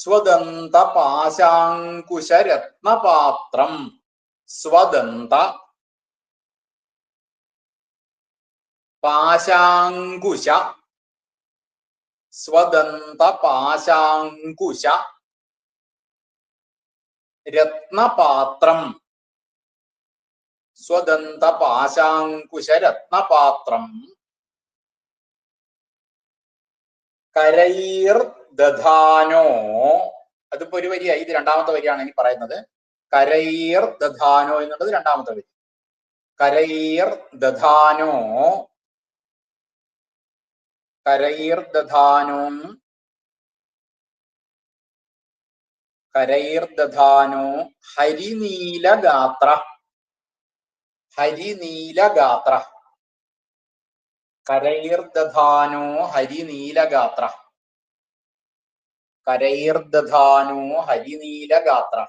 സ്വദന്ത പാശാങ്കുശരത്നപാത്രം സ്വദന്ത പാശാങ്കുശ. സ്വദന്ത പാശാങ്കുശ രത്നപാത്രം. സ്വദന്ത പാശാങ്കുശ രത്നപാത്രം കരൈർ ദധാനോ. അതിപ്പോ ഒരു വരിയായി ഇത് രണ്ടാമത്തെ വരിയാണ് ഇനി പറയുന്നത്. കരയർ ദധാനോ എന്നുള്ളത് രണ്ടാമത്തെ വരി. കരയർ ദധാനോ. കരയർ ദധാനോ. കരൈർ ദധാനോ. ഹരിനീലഗാത്ര. ഹരിനീലഗാത്ര. കരൈർദധാനോ ഹരിനീലഗാത്ര. കരൈർദധാനോ ഹരിനീലഗാത്ര.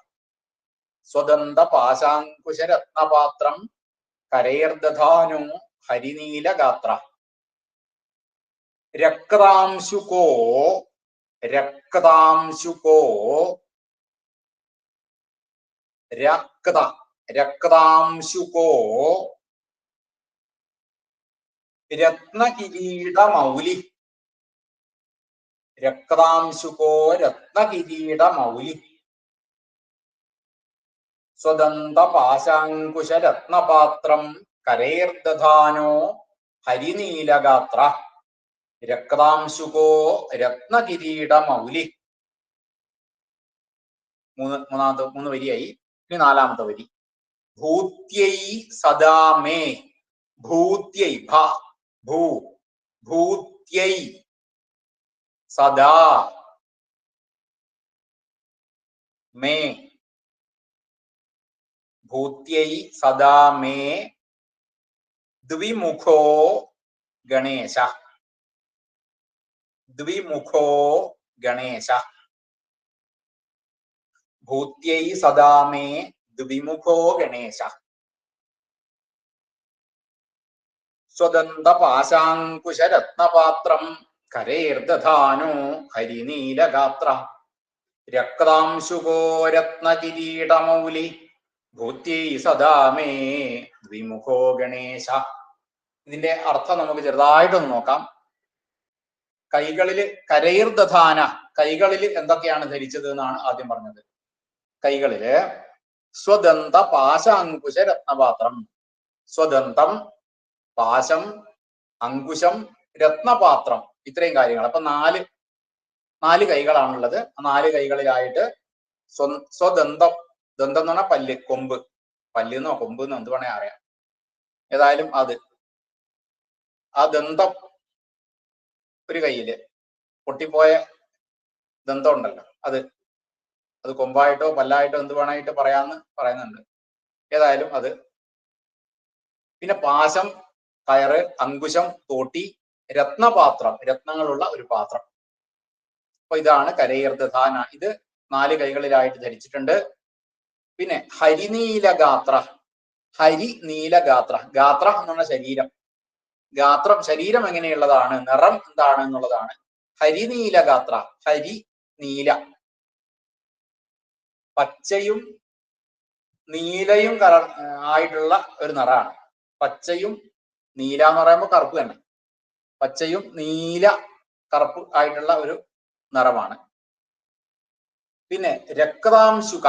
സ്വദന്ത പാശാങ്കുശരത്നപാത്രം കരൈർദധാനോ ഹരിനീലഗാത്ര. രക്താംശുകോ രക്താംശുകോ രക്ത രക്താംശുകോ രത്നകിരീടമൗലി. രക്താംശുകോ രത്നകിരീടമൗലി. സ്വദന്ത പാശാങ്കുശ രത്നപാത്രം കരേർദധാനോ ഹരിനീലഗാത്ര. രക്താംശുകോ രത്നകിരീടമൗലി. മൂന്ന് മൂന്നാമത്തെ മൂന്ന് വരിയായി. ഇനി നാലാമത്തെ വരി. ഭൂത്യൈ സദാ മേ. ഭൂത്യൈ ഭൂ. ഭൂത്യൈ സദാ മേ ഭൂത്യൈ സദാ മേ ദ്വിമുഖോ ഗണേശ ദ്വിമുഖോ ഗണേശ ഭൂത്യൈ സദാ മേ ദ്വിമുഖോ ഗണേശ സ്വദന്ത പാശാങ്കുശ രത്നപാത്രം കരേർദധാനോ ഹരിനീലഗാത്ര. രക്താംശുകോ രത്നകിരീടമൗലി ഭൂത്യൈ സദാ മേ ദ്വിമുഖോ ഗണേശ. ഇതിന്റെ അർത്ഥം നമുക്ക് ചെറുതായിട്ടൊന്ന് നോക്കാം. കൈകളിൽ കരൈർദധാന കൈകളിൽ എന്തൊക്കെയാണ് ധരിച്ചത് എന്നാണ് ആദ്യം പറഞ്ഞത്. കൈകളിൽ സ്വദന്ത പാശാങ്കുശ രത്നപാത്രം. സ്വദന്തം പാശം അങ്കുശം രത്നപാത്രം. ഇത്രയും കാര്യങ്ങൾ. അപ്പൊ നാല് നാല് കൈകളാണുള്ളത്. ആ നാല് കൈകളിലായിട്ട് സ്വ സ്വദന്തം ദന്തം എന്ന് പറഞ്ഞാൽ പല്ല് കൊമ്പ്. പല്ല് എന്നോ കൊമ്പ് എന്നോ എന്ത് വേണേ അറിയാം. ഏതായാലും അത്. ആ ദന്തം ഒരു കയ്യിൽ പൊട്ടിപ്പോയ ദന്തം ഉണ്ടല്ലോ. അത് അത് കൊമ്പായിട്ടോ പല്ലായിട്ടോ എന്ത് വേണമായിട്ട് പറയാന്ന് പറയുന്നുണ്ട്. ഏതായാലും അത്. പിന്നെ പാശം കയറ് അങ്കുശം തോട്ടി രത്നപാത്രം രത്നങ്ങളുള്ള ഒരു പാത്രം. അപ്പൊ ഇതാണ് കരയർദ്ധാന ഇത് നാല് കൈകളിലായിട്ട് ധരിച്ചിട്ടുണ്ട്. പിന്നെ ഹരിനീലഗാത്ര ഹരി നീലഗാത്ര ഗാത്ര എന്ന് പറഞ്ഞ ശരീരം. ഗാത്രം ശരീരം എങ്ങനെയുള്ളതാണ്? നിറം എന്താണ് എന്നുള്ളതാണ്. ഹരിനീലഗാത്ര ഹരി നീല പച്ചയും നീലയും കലർ ആയിട്ടുള്ള ഒരു നിറമാണ്. പച്ചയും നീല എന്ന് പറയുമ്പോൾ കറുപ്പ് തന്നെ. പച്ചയും നീല കറുപ്പ് ആയിട്ടുള്ള ഒരു നിറമാണ്. പിന്നെ രക്താംശുക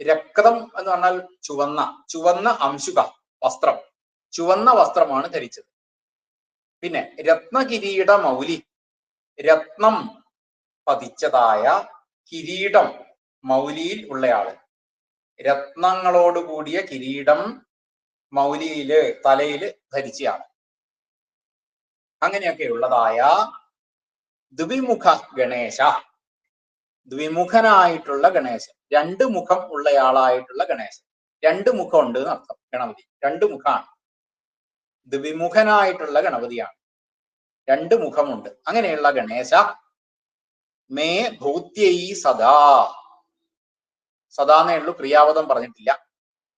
രക്തം എന്ന് പറഞ്ഞാൽ ചുവന്ന ചുവന്ന അംശുക വസ്ത്രം. ചുവന്ന വസ്ത്രമാണ് ധരിച്ചത്. പിന്നെ രത്നകിരീട മൗലി. രത്നം പതിച്ചതായ കിരീടം മൗലിയിൽ ഉള്ളയാൾ. രത്നങ്ങളോട് കൂടിയ കിരീടം മൗലിയിൽ തലയിൽ ധരിച്ചയാണ് അങ്ങനെയൊക്കെ ഉള്ളതായ ദ്വിമുഖ ഗണേശ. ദ്വിമുഖനായിട്ടുള്ള ഗണേശൻ. രണ്ട് മുഖം ഉള്ളയാളായിട്ടുള്ള ഗണേശൻ. രണ്ട് മുഖം ഉണ്ട് എന്നർത്ഥം ഗണപതി. രണ്ട് മുഖമാണ് ദ്വിമുഖനായിട്ടുള്ള ഗണപതിയാണ്. രണ്ട് മുഖമുണ്ട്. അങ്ങനെയുള്ള ഗണേശ മേ ഭൂത്യൈ സദാ. സദാന്നേ ഉള്ളൂ. ക്രിയാപദം പറഞ്ഞിട്ടില്ല.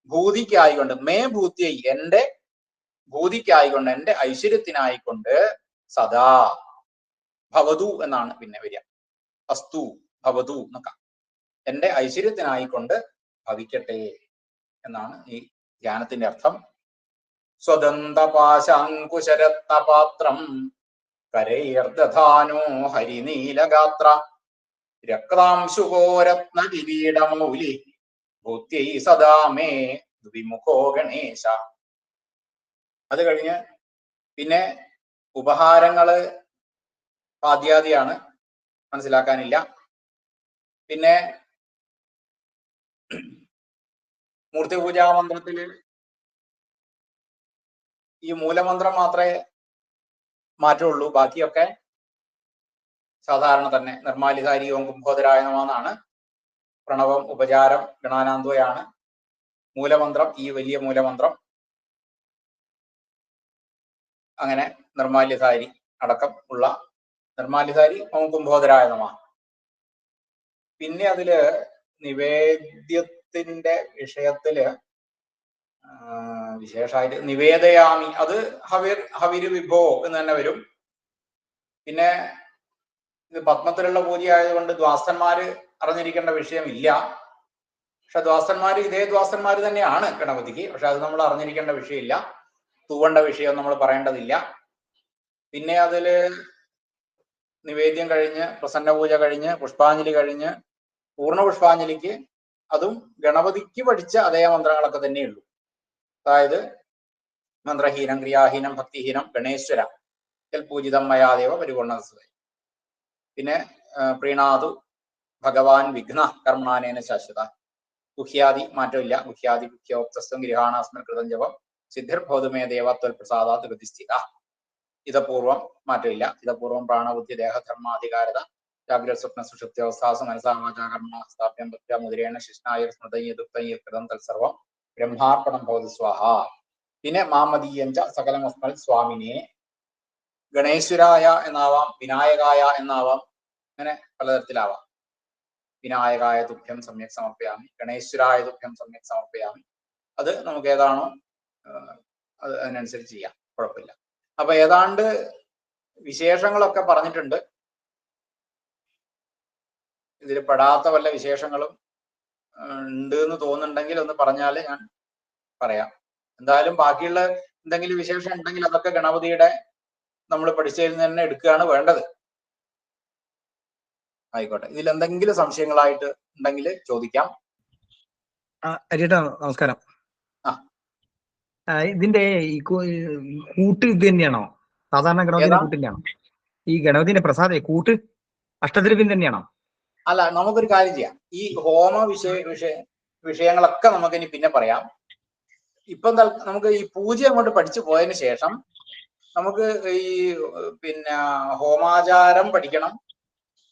ഭൂതിക്കായിക്കൊണ്ട് മേ ഭൂത്യൈ എന്റെ ഭൂതിക്കായിക്കൊണ്ട് എന്റെ ഐശ്വര്യത്തിനായിക്കൊണ്ട് സദാ ഭവതു എന്നാണ് പിന്നെ വരിക. അസ്തു ഭവതു എന്നൊക്കെ. എന്റെ ഐശ്വര്യത്തിനായിക്കൊണ്ട് ഭവിക്കട്ടെ എന്നാണ് ഈ ധ്യാനത്തിന്റെ അർത്ഥം. സ്വദന്തപാശാങ്കുശരത്നപാത്രം കരയർദ്ധാനോ ഹരിനീലഗാത്ര രക്താംശുകോരത്ന കിരീടമൗലി ഭൂത്യൈ സദാ മേ ദ്വിമുഖോ ഗണേശ അത് കഴിഞ്ഞ് പിന്നെ ഉപഹാരങ്ങൾ പാദ്യാദിയാണ് മനസ്സിലാക്കാനില്ല. പിന്നെ മൂർത്തി പൂജാ മന്ത്രത്തിൽ ഈ മൂലമന്ത്രം മാത്രമേ മാറ്റമുള്ളൂ ബാക്കിയൊക്കെ സാധാരണ തന്നെ. നിർമാലിധാരി ഓം കുംഭോദരായ പ്രണവം ഉപചാരം ഗണാനാന്ദോയാണ് മൂലമന്ത്രം ഈ വലിയ മൂലമന്ത്രം. അങ്ങനെ നിർമാല്യധാരി അടക്കം ഉള്ള നിർമാല്യധാരി കുംഭോദരായ നമ. പിന്നെ അതിൽ നിവേദ്യത്തിന്റെ വിഷയത്തിൽ വിശേഷമായിട്ട് നിവേദയാമി. അത് ഹവിർ ഹവിര് വിഭോ എന്ന് തന്നെ വരും. പിന്നെ ഇത് പത്മത്തിലുള്ള പൂജ ആയതുകൊണ്ട് ദ്വാസ്തന്മാര് അറിഞ്ഞിരിക്കേണ്ട വിഷയമില്ല. പക്ഷെ ദ്വാസന്മാര് ഇതേ ദ്വാസന്മാര് തന്നെയാണ് ഗണപതിക്ക്. പക്ഷെ അത് നമ്മൾ അറിഞ്ഞിരിക്കേണ്ട വിഷയമില്ല. തൂവേണ്ട വിഷയം നമ്മൾ പറയേണ്ടതില്ല. പിന്നെ അതിൽ നിവേദ്യം കഴിഞ്ഞ് പ്രസന്ന പൂജ കഴിഞ്ഞ് പുഷ്പാഞ്ജലി കഴിഞ്ഞ് പൂർണ പുഷ്പാഞ്ജലിക്ക് അതും ഗണപതിക്ക് പഠിച്ച അതേ മന്ത്രങ്ങളൊക്കെ തന്നെയുള്ളൂ. അതായത് മന്ത്രഹീനം ക്രിയാഹീനം ഭക്തിഹീനം ഗണേശ്വര പൂജിതം മയാദേവ പരിപൂർണ പിന്നെ പ്രീണാതു ഭഗവാൻ വിഘ്ന കർമ്മാനേന ശാശ്വത. ഗുഹ്യാദി മാറ്റമില്ല. ഗുഹ്യാദി ഗുഹ്യോക്തസ്വം ഗൃഹാണാസ്മൽ കൃതം ജപം സിദ്ധിർഭൗതുമേ ദേവത്വൽ പ്രസാദാത് ഗതിസ്ഥിത ഇതപൂർവം മാറ്റമില്ല. ഇതപൂർവം പ്രാണബുദ്ധി ദേഹധർമാധികാരത ജാഗ്രത സ്വപ്ന സുഷുപ്തിവസ്ഥാസു മനസാവാചാകർമ്മ സ്ഥാപ്യം ഭക്ത മുതിരേണ ശിഷ്ണായ സ്മൃതയ്യ ദുഃഖയ്യ കൃതം തത്സർവം ബ്രഹ്മാർപ്പണം ഭവതി സ്വാഹ. പിന്നെ മാമദീയഞ്ച സകലമസ്മൽ സ്വാമിനെ. ഗണേശ്വരായ എന്നാവാം വിനായകായ എന്നാവാം അങ്ങനെ പലതരത്തിലാവാം. വിനായകായ തുഭ്യം സമ്യക് സമർപ്പയാമി ഗണേശ്വരായ തുഭ്യം സമ്യക് സമർപ്പയാമി. അത് നമുക്ക് ഏതാണോ അത് അതിനനുസരിച്ച് ചെയ്യാം. കുഴപ്പമില്ല. അപ്പൊ ഏതാണ്ട് വിശേഷങ്ങളൊക്കെ പറഞ്ഞിട്ടുണ്ട്. ഇതിൽ പെടാത്ത വല്ല വിശേഷങ്ങളും ഉണ്ട് എന്ന് തോന്നുന്നുണ്ടെങ്കിൽ ഒന്ന് പറഞ്ഞാൽ ഞാൻ പറയാം. എന്തായാലും ബാക്കിയുള്ള എന്തെങ്കിലും വിശേഷം ഉണ്ടെങ്കിൽ അതൊക്കെ ഗണപതിയുടെ നമ്മൾ പഠിച്ചതിൽ നിന്ന് തന്നെ എടുക്കുകയാണ് വേണ്ടത്. ആയിക്കോട്ടെ. ഇതിൽ എന്തെങ്കിലും സംശയങ്ങളായിട്ട് ഉണ്ടെങ്കിൽ ചോദിക്കാം. നമസ്കാരം. ഇതിന്റെ ഈ കൂട്ട് ഇത് തന്നെയാണോ? സാധാരണ ഗണപതിന്റെ ഏതാ? ഈ ഗണപതിന്റെ പ്രസാദ കൂട്ട് അഷ്ടദ്രവ്യം തന്നെയാണോ? അല്ല നമുക്കൊരു കാര്യം ചെയ്യാം. ഈ ഹോമ വിഷയ വിഷയ വിഷയങ്ങളൊക്കെ നമുക്ക് ഇനി പിന്നെ പറയാം. ഇപ്പം നമുക്ക് ഈ പൂജ അങ്ങോട്ട് പഠിച്ചു പോയതിനു ശേഷം നമുക്ക് ഈ പിന്നെ ഹോമാചാരം പഠിക്കണം.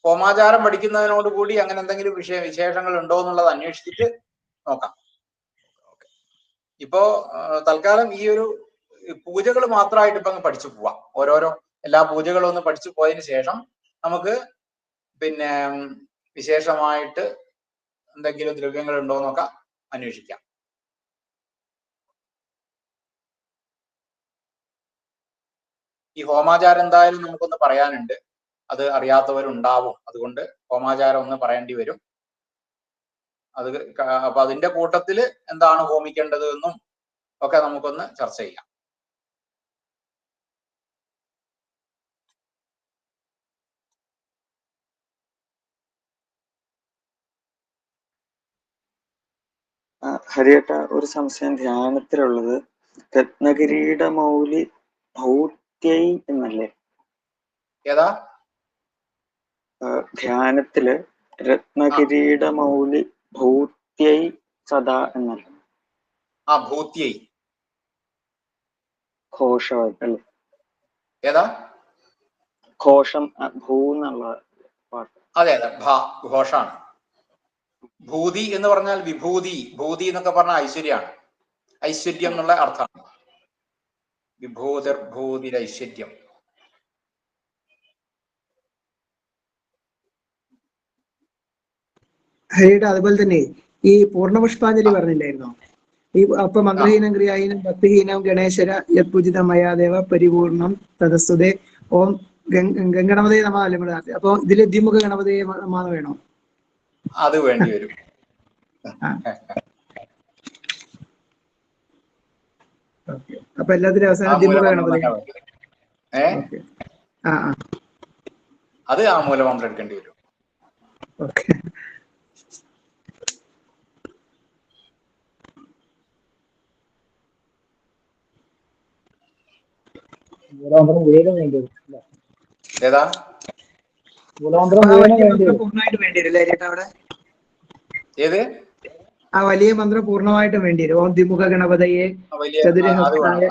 ഹോമാചാരം പഠിക്കുന്നതിനോട് കൂടി അങ്ങനെ എന്തെങ്കിലും വിഷയ വിശേഷങ്ങൾ ഉണ്ടോ എന്നുള്ളത് അന്വേഷിച്ചിട്ട് നോക്കാം. ഇപ്പോ തൽക്കാലം ഈ ഒരു പൂജകൾ മാത്രമായിട്ട് ഇപ്പൊ അങ്ങ് പഠിച്ചു പോവാം. ഓരോരോ എല്ലാ പൂജകളും ഒന്ന് പഠിച്ചു പോയതിനു ശേഷം നമുക്ക് പിന്നെ വിശേഷമായിട്ട് എന്തെങ്കിലും ദ്രവ്യങ്ങൾ ഉണ്ടോ എന്നൊക്കെ അന്വേഷിക്കാം. ഈ ഹോമാചാരം എന്തായാലും നമുക്കൊന്ന് പറയാനുണ്ട്. അത് അറിയാത്തവരുണ്ടാവും. അതുകൊണ്ട് ഹോമാചാരം ഒന്ന് പറയേണ്ടി വരും. അത് അപ്പൊ അതിന്റെ കൂട്ടത്തിൽ എന്താണ് ഹോമിക്കേണ്ടത് എന്നും ഒക്കെ നമുക്കൊന്ന് ചർച്ച ചെയ്യാം. ഹരിയേട്ട ഒരു സംശയം ധ്യാനത്തിലുള്ളത്. രത്നഗിരിയുടെ മൗലി ഭൗത്യൈ എന്നല്ലേ? ഏതാ? ധ്യാനത്തിൽ രത്നഗിരിയുടെ മൗലി ഭൗത്യൈ സദാ എന്നല്ല. ആ ഭൂത്യൈ. ഘോഷമായിട്ട് അല്ലേ? ഏതാ? ഘോഷം ഭൂ എന്നുള്ള പാട്ട് അതെ അതെ. ഘോഷാണ്. ഭൂതി എന്ന് പറഞ്ഞാൽ വിഭൂതി. ഭൂതി എന്നൊക്കെ പറഞ്ഞാൽ ഐശ്വര്യമാണ് ഐശ്വര്യം എന്നുള്ള അർത്ഥമാണ്. വിഭൂതിർ ഭൂതിർ ഐശ്വര്യം ഹരിയുടെ അതുപോലെ തന്നെ ഈ പൂർണപുഷ്പാഞ്ജലി പറഞ്ഞില്ലായിരുന്നോ? ഈ അപ്പൊ മന്ത്രഹീനം ക്രിയാഹീനം ഭക്തിഹീനം ഗണേശ്വര യത്പൂജിത മയാദേവ പരിപൂർണം തദസ്തുതേ ഓം ഗംഗണപതയെ നമ അല്ലേ അപ്പൊ ഇതിൽ ദ്വിമുഖ ഗണപതയെ നമാന്ന് വേണോ? അത് വേണ്ടി വരും. അപ്പൊ എല്ലാത്തിനും അവസാനം ദ്വിമുഖ ഗണപതി. അത് ആ മൂലമന്ത്രം എടുക്കേണ്ടി വരും. ഓക്കെ. മൂലമന്ത്രം വീണ്ടും വേണ്ടി വരും. ഏതാ? മൂലമന്ത്രം വീണ്ടും വലിയ വേണ്ടി മന്ത്രം വരും. പൂർണമായിട്ടും വേണ്ടി വരും ചേട്ടാ അവിടെ? ഏത്? ആ വലിയ മന്ത്രം പൂർണമായിട്ടും വേണ്ടി വരും. ഓം ദ്വിമുഖ ഗണപതയെ ചതുരഹസ്തായ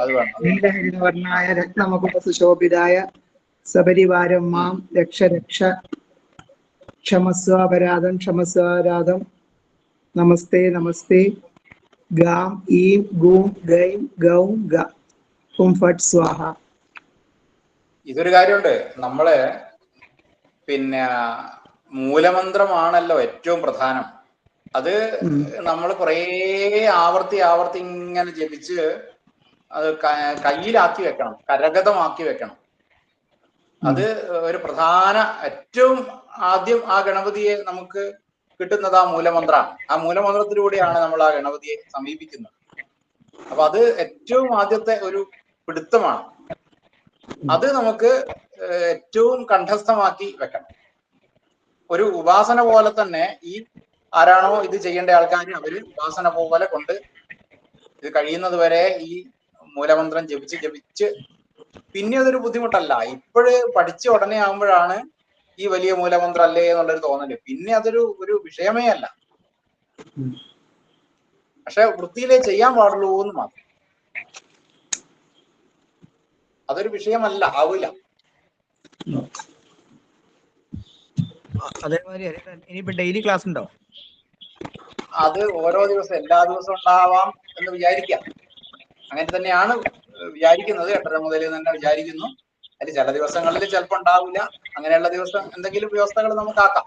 നീലഹരിതവർണായ രത്നമകുട സുശോഭിതായ സബരിവാരം മാം രക്ഷ രക്ഷ ക്ഷമസ്വാപരാധം ക്ഷമസ്വാപരാധം നമസ്തേ നമസ്തേ ഗാം ഈം ഗൂം ഗൈം ഗൗം ഗ ഫും ഫട്ട് സ്വാഹ. ഇതൊരു കാര്യമുണ്ട്. നമ്മൾ പിന്നെ മൂലമന്ത്രമാണല്ലോ ഏറ്റവും പ്രധാനം. അത് നമ്മൾ കുറേ ആവർത്തി ആവർത്തി ഇങ്ങനെ ജപിച്ച് അത് കയ്യിലാക്കി വെക്കണം. കരഗതമാക്കി വെക്കണം. അത് ഒരു പ്രധാന ഏറ്റവും ആദ്യം ആ ഗണപതിയെ നമുക്ക് കിട്ടുന്നത് ആ മൂലമന്ത്രമാണ് ആ മൂലമന്ത്രത്തിലൂടെയാണ് നമ്മൾ ആ ഗണപതിയെ സമീപിക്കുന്നത്. അപ്പൊ അത് ഏറ്റവും ആദ്യത്തെ ഒരു പിടുത്തമാണ്. അത് നമുക്ക് ഏറ്റവും കണ്ഠസ്ഥമാക്കി വെക്കണം. ഒരു ഉപാസന പോലെ തന്നെ ഈ ആരാണോ ഇത് ചെയ്യേണ്ട ആൾക്കാർ അവർ ഉപാസന പോലെ കൊണ്ട് ഇത് കഴിയുന്നത് വരെ ഈ മൂലമന്ത്രം ജപിച്ച് ജപിച്ച് പിന്നെ അതൊരു ബുദ്ധിമുട്ടല്ല. ഇപ്പോഴ് പഠിച്ച ഉടനെ ആകുമ്പോഴാണ് ഈ വലിയ മൂലമന്ത്രം അല്ലേ എന്നുള്ളൊരു തോന്നൽ. പിന്നെ അതൊരു ഒരു വിഷയമേ അല്ല. പക്ഷെ വൃത്തിയിലേ ചെയ്യാൻ പാടുള്ളൂ എന്ന് മാത്രം. അതൊരു വിഷയമല്ല ആവില്ല അതേമാതിരി ഇനിയിപ്പോ ഡെയിലി ക്ലാസ് ഉണ്ടോ? അത് ഓരോ ദിവസം എല്ലാ ദിവസവും ഉണ്ടാവാം എന്ന് വിചാരിക്കാം. അങ്ങനെ തന്നെയാണ് വിചാരിക്കുന്നത്. എട്ടര മുതൽ തന്നെ വിചാരിക്കുന്നു. അതിൽ ചില ദിവസങ്ങളിൽ ചിലപ്പോൾ ഉണ്ടാവില്ല അങ്ങനെയുള്ള ദിവസം എന്തെങ്കിലും വ്യവസ്ഥകൾ നമുക്ക് ആക്കാം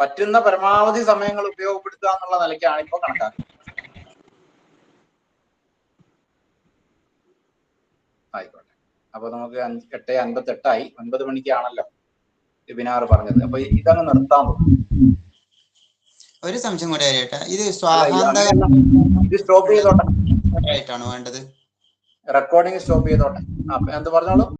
പറ്റുന്ന പരമാവധി സമയങ്ങൾ ഉപയോഗപ്പെടുത്തുക എന്നുള്ള നിലയ്ക്കാണ് ഇപ്പോൾ കണക്കാക്കുന്നത്. ആയിക്കോട്ടെ. അപ്പൊ നമുക്ക് അഞ്ച് എട്ട് അൻപത്തി എട്ടായി ഒൻപത് മണിക്കാണല്ലോ വെബിനാർ പറഞ്ഞത്. അപ്പൊ ഇതങ്ങ് നിർത്താൻ ഒരു സംശയം കൂടെ ചേട്ടാ ഇത് ഇത് സ്റ്റോപ്പ് ചെയ്തോട്ടെ. റെക്കോർഡിങ് വേണ്ടത്? റെക്കോർഡിംഗ് സ്റ്റോപ്പ് ചെയ്തോട്ടെ. എന്ത് പറഞ്ഞോളൂ?